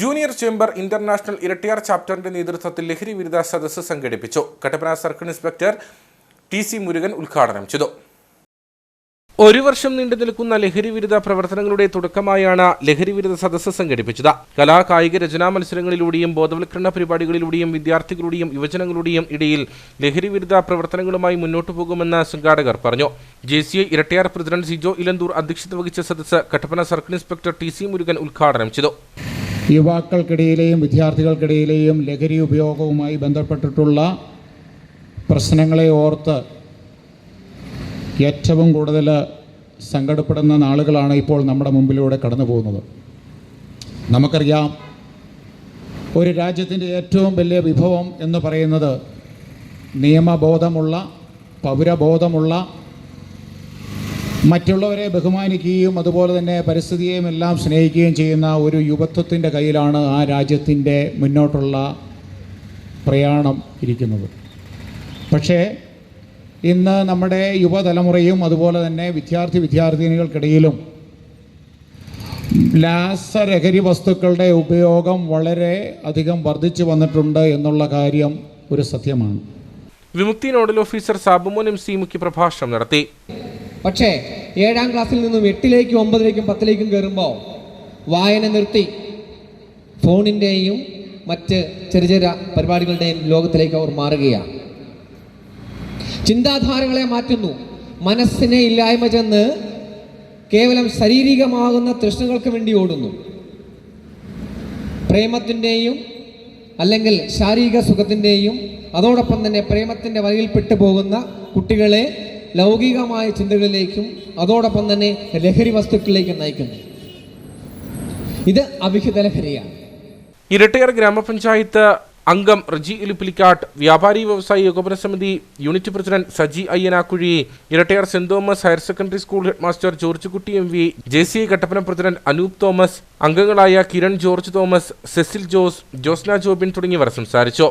Junior chamber international Erattayar ചാപ്റ്ററിന്റെ നേതൃത്വത്തിൽ ലഹരി വിരുദ്ധ സദസ്സ് സംഘടിപ്പിച്ചു. Kattappana circle inspector T C Murugan ഉദ്ഘാടനം ചെയ്തു. ഒരു വർഷം നീണ്ടു നിൽക്കുന്ന ലഹരി വിരുദ്ധ പ്രവർത്തനങ്ങളുടെ തുടക്കമായാണ് ലഹരി വിരുദ്ധ സദസ്സ് സംഘടിപ്പിച്ചത്. കലാ കായിക രചനാ മത്സരങ്ങളിലൂടെയും ബോധവൽക്കരണ പരിപാടികളിലൂടെയും വിദ്യാർത്ഥികളുടെയും യുവജനങ്ങളുടെയും ഇടയിൽ ലഹരി വിരുദ്ധ പ്രവർത്തനങ്ങളുമായി മുന്നോട്ടു പോകുമെന്ന് സംഘാടകർ പറഞ്ഞു. J C I Erattayar president Sijo Elanthoor അധ്യക്ഷത വഹിച്ച സദസ്സ് Kattappana circle inspector T C Murugan ഉദ്ഘാടനം ചെയ്തു. യുവാക്കൾക്കിടയിലെയും വിദ്യാർത്ഥികൾക്കിടയിലെയും ലഹരി ഉപയോഗവുമായി ബന്ധപ്പെട്ടിട്ടുള്ള പ്രശ്നങ്ങളെ ഓർത്ത് ഏറ്റവും കൂടുതൽ സങ്കടപ്പെടുന്ന നാളുകളാണ് ഇപ്പോൾ നമ്മുടെ മുമ്പിലൂടെ കടന്നു പോകുന്നത്. നമുക്കറിയാം ഒരു രാജ്യത്തിന്റെ ഏറ്റവും വലിയ വിഭവം എന്ന് പറയുന്നത് നിയമബോധമുള്ള പൗരബോധമുള്ള മറ്റുള്ളവരെ ബഹുമാനിക്കുകയും അതുപോലെ തന്നെ പരിസ്ഥിതിയെയും എല്ലാം സ്നേഹിക്കുകയും ചെയ്യുന്ന ഒരു യുവത്വത്തിന്റെ കയ്യിലാണ് ആ രാജ്യത്തിന്റെ മുന്നോട്ടുള്ള പ്രയാണം ഇരിക്കുന്നത്. പക്ഷേ ഇന്ന് നമ്മുടെ യുവതലമുറയും അതുപോലെ തന്നെ വിദ്യാർത്ഥി വിദ്യാർത്ഥിനികൾക്കിടയിലും രാസലഹരി വസ്തുക്കളുടെ ഉപയോഗം വളരെ അധികം വർദ്ധിച്ചു വന്നിട്ടുണ്ട് എന്നുള്ള കാര്യം ഒരു സത്യമാണ്. Vimukthi nodal officer Sabumon M C മുഖ്യപ്രഭാഷണം നടത്തി. പക്ഷേ ഏഴാം ക്ലാസ്സിൽ നിന്നും എട്ടിലേക്കും ഒമ്പതിലേക്കും പത്തിലേക്കും കയറുമ്പോൾ വായന നിർത്തി ഫോണിന്റെയും മറ്റ് ചെറിയ ചെറിയ പരിപാടികളുടെയും ലോകത്തിലേക്ക് അവർ മാറുകയാണ്. ചിന്താധാരകളെ മാറ്റുന്നു. മനസ്സിനെ ഇല്ലായ്മ ചെന്ന് കേവലം ശാരീരികമാകുന്ന തൃഷ്ണകൾക്ക് വേണ്ടി ഓടുന്നു. പ്രേമത്തിന്റെയും അല്ലെങ്കിൽ ശാരീരിക സുഖത്തിന്റെയും അതോടൊപ്പം തന്നെ പ്രേമത്തിന്റെ വഴിയിൽപ്പെട്ടു പോകുന്ന കുട്ടികളെ ലൗകികമായ ചിന്തകളിലേക്കും അതോടൊപ്പം തന്നെ ലഹരി വസ്തുക്കളിലേക്കും നയിക്കുന്നു. ഇത് അവിഹിത ലഹരിയാണ്. ഇരട്ടയർ ഗ്രാമപഞ്ചായത്ത് അംഗം റജി ഇലിപ്പിലിക്കാട്ട് വ്യാപാരി വ്യവസായി ഏകോപന സമിതി unit president Saji Ayyanakuzhi Erattayar saint Thomas higher secondary school head master George Kutty M V J C I Kattappana president Anoop Thomas അംഗങ്ങളായ Kiran George Thomas Cecil Jose Josna Jobin തുടങ്ങിയവർ സംസാരിച്ചു.